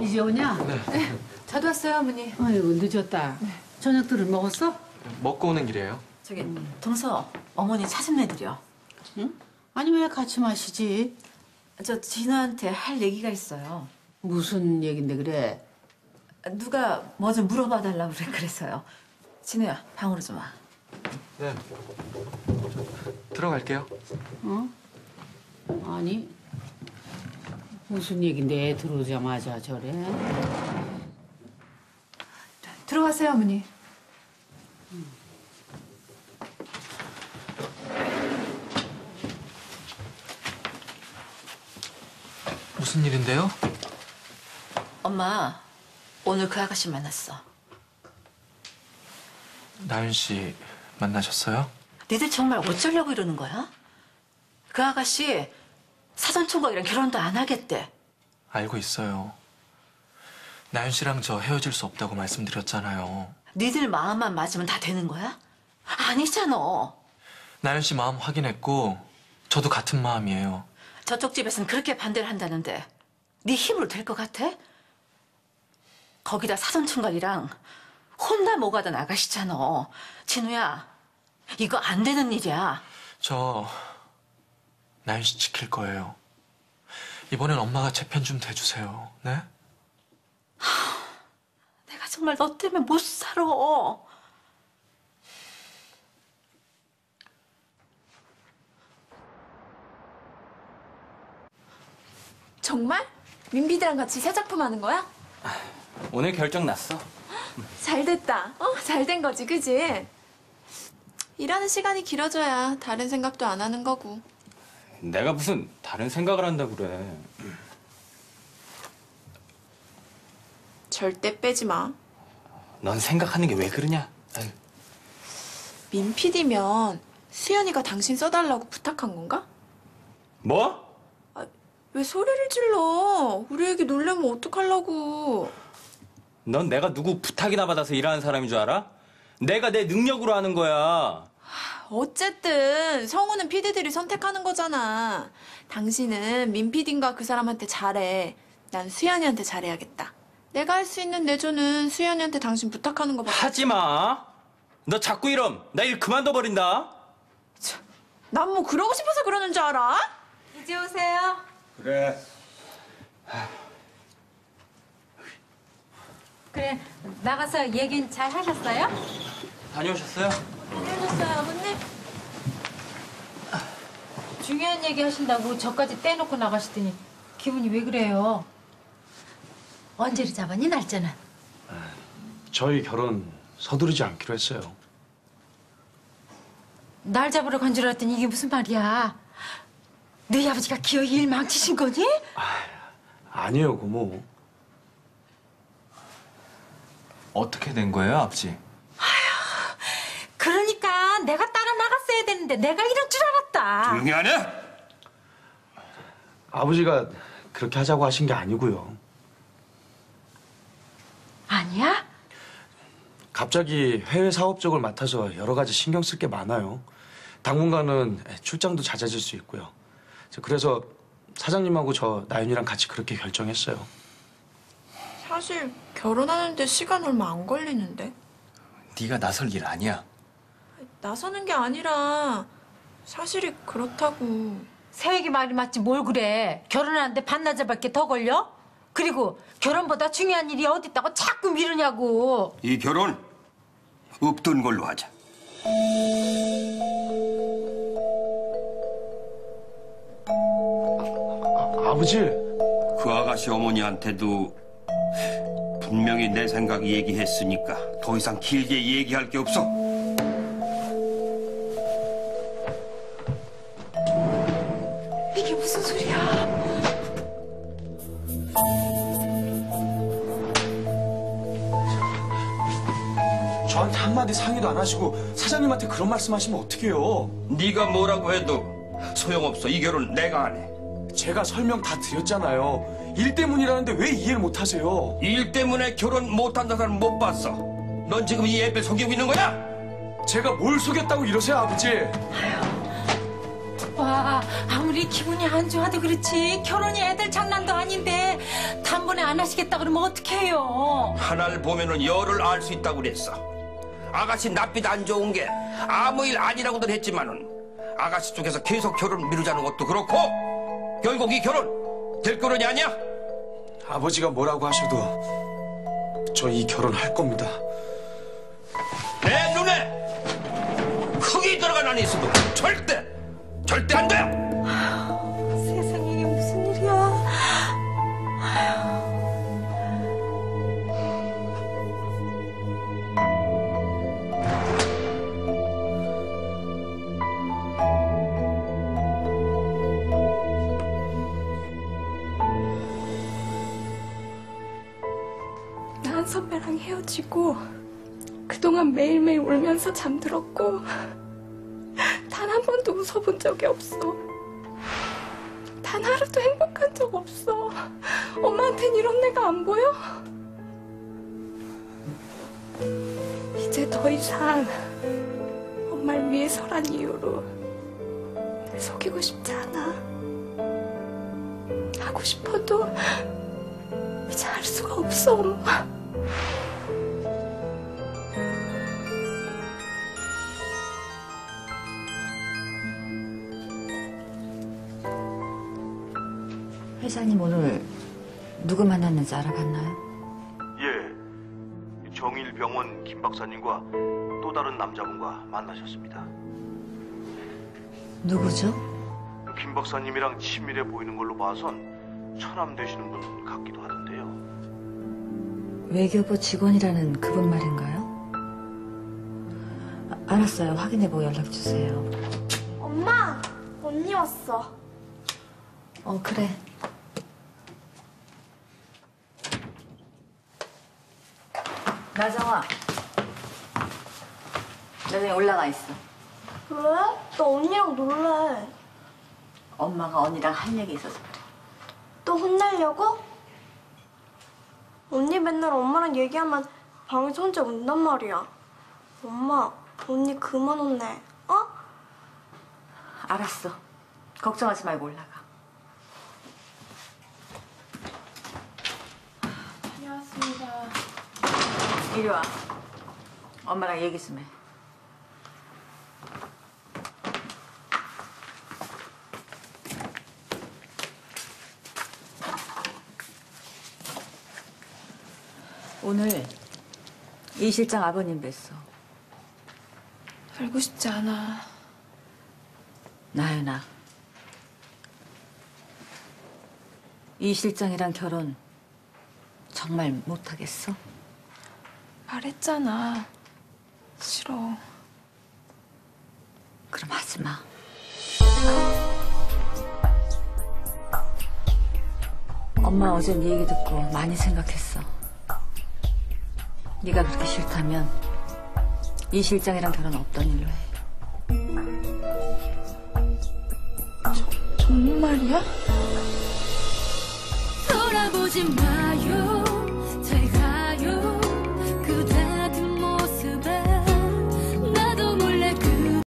이제 오냐? 저도 왔어요, 어머니. 아이고 늦었다. 저녁들을 먹었어? 먹고 오는 길이에요. 저기 동서 어머니 찾은 애들이요. 응? 아니 왜 같이 마시지? 저 진우한테 할 얘기가 있어요. 무슨 얘긴데 그래? 누가 뭐 좀 물어봐 달라고 그래 그래서요. 진우야 방으로 좀 와. 네. 들어갈게요. 어? 아니 무슨 얘긴데 애 들어오자마자 저래? 들어가세요, 어머니. 무슨 일인데요? 엄마 오늘 그 아가씨 만났어. 나윤 씨 만나셨어요? 니들 정말 어쩌려고 이러는 거야? 그 아가씨 사전 총각이랑 결혼도 안 하겠대. 알고 있어요. 나윤 씨랑 저 헤어질 수 없다고 말씀드렸잖아요. 니들 마음만 맞으면 다 되는 거야? 아니잖아. 나윤 씨 마음 확인했고 저도 같은 마음이에요. 저쪽 집에서는 그렇게 반대를 한다는데 네 힘으로 될 것 같아? 거기다 사돈 총각이랑 혼나 뭐가던 아가씨잖아. 진우야, 이거 안 되는 일이야. 저 나윤 씨 지킬 거예요. 이번엔 엄마가 제 편 좀 대주세요. 네? 내가 정말 너 때문에 못 살아. 정말? 민비드랑 같이 새 작품 하는 거야? 오늘 결정 났어. 잘 됐다. 어, 잘 된 거지, 그지? 일하는 시간이 길어져야 다른 생각도 안 하는 거고. 내가 무슨 다른 생각을 한다 그래. 절대 빼지 마. 넌 생각하는 게 왜 그러냐? 아유, 민 PD면 수연이가 당신 써달라고 부탁한 건가? 뭐? 왜 소리를 질러? 우리 애기 놀래면 어떡하려고. 넌 내가 누구 부탁이나 받아서 일하는 사람인 줄 알아? 내가 내 능력으로 하는 거야. 어쨌든 성우는 PD들이 선택하는 거잖아. 당신은 민 PD인가 그 사람한테 잘해. 난 수연이한테 잘해야겠다. 내가 할 수 있는 내조는 수연이한테 당신 부탁하는 거밖에 하지 마. 너 자꾸 이럼 나 일 그만둬 버린다. 난 뭐 그러고 싶어서 그러는 줄 알아? 이제 오세요. 그래. 그래 나가서 얘긴 잘 하셨어요? 다녀오셨어요? 안녕하셨어요, 아버님. 중요한 얘기 하신다고 저까지 떼놓고 나가시더니 기분이 왜 그래요? 언제를 잡았니 날짜는? 저희 결혼 서두르지 않기로 했어요. 날 잡으러 간 줄 알았더니 이게 무슨 말이야? 너희 아버지가 기어이 일 망치신 거니? 아 니에요, 고모. 어떻게 된 거예요, 아버지? 그러니까 내가 따라 되는데 내가 이럴 줄 알았다. 조용히 하냐? 아버지가 그렇게 하자고 하신 게 아니고요. 아니야? 갑자기 해외 사업 쪽을 맡아서 여러 가지 신경 쓸 게 많아요. 당분간은 출장도 잦아질 수 있고요. 저 그래서 사장님하고 저 나윤이랑 같이 그렇게 결정했어요. 사실 결혼하는데 시간 얼마 안 걸리는데. 네가 나설 일 아니야. 나서는 게 아니라 사실이 그렇다고. 새애기 말이 맞지 뭘 그래. 결혼하는데 반나절밖에 더 걸려? 그리고 결혼보다 중요한 일이 어디 있다고 자꾸 미루냐고. 이 결혼 없던 걸로 하자. 아, 아버지, 그 아가씨 어머니한테도 분명히 내 생각 얘기했으니까 더 이상 길게 얘기할 게 없어. 저한테 한마디 상의도 안 하시고 사장님한테 그런 말씀하시면 어떡해요? 네가 뭐라고 해도 소용없어. 이 결혼 내가 안 해. 제가 설명 다 드렸잖아요. 일 때문이라는데 왜 이해를 못 하세요? 일 때문에 결혼 못한다는 사람 못 봤어. 넌 지금 이 애를 속이고 있는 거야? 제가 뭘 속였다고 이러세요, 아버지? 와 아무리 기분이 안 좋아도 그렇지 결혼이 애들 장난도 아닌데 단번에 안 하시겠다 그러면 어떡해요? 하나를 보면은 열을 알 수 있다고 그랬어. 아가씨 낯빛 안 좋은 게 아무 일 아니라고들 했지만은 아가씨 쪽에서 계속 결혼 미루자는 것도 그렇고 결국 이 결혼 될 결혼이 아니야? 아버지가 뭐라고 하셔도 저 이 결혼 할 겁니다. 내 눈에 흙이 들어간 안에 있어도 절대 절대 안 돼. 난 선배랑 헤어지고 그동안 매일매일 울면서 잠들었고 단 한 번도 웃어본 적이 없어. 단 하루도 행복한 적 없어. 엄마한텐 이런 내가 안 보여? 이제 더 이상 엄마를 위해서란 이유로 날 속이고 싶지 않아. 하고 싶어도 이제 할 수가 없어, 엄마. 회장님 오늘 누구 만났는지 알아봤나요? 예, 정일병원 김 박사님과 또 다른 남자분과 만나셨습니다. 누구죠? 김 박사님이랑 친밀해 보이는 걸로 봐선 처남 되시는 분 같기도 하던데요. 외교부 직원이라는 그분 말인가요? 아, 알았어요. 확인해보고 연락주세요. 엄마! 언니 왔어. 어, 그래. 나정아. 나중에 올라가 있어. 왜? 나 언니랑 놀래. 엄마가 언니랑 할 얘기 있어서 그래. 또 혼내려고? 언니 맨날 엄마랑 얘기하면 방에서 혼자 운단 말이야. 엄마, 언니 그만 혼내. 어? 알았어. 걱정하지 말고 올라가. 다녀왔습니다. 이리 와. 엄마랑 얘기 좀 해. 오늘 이 실장 아버님 뵀어. 알고 싶지 않아. 나연아. 이 실장이랑 결혼 정말 못하겠어? 말했잖아. 싫어. 그럼 하지 마. 엄마 어제 네 얘기 듣고 많이 생각했어. 네가 그렇게 싫다면 이 실장이랑 결혼 없던 일로 해. 정말이야? 돌아보지 마요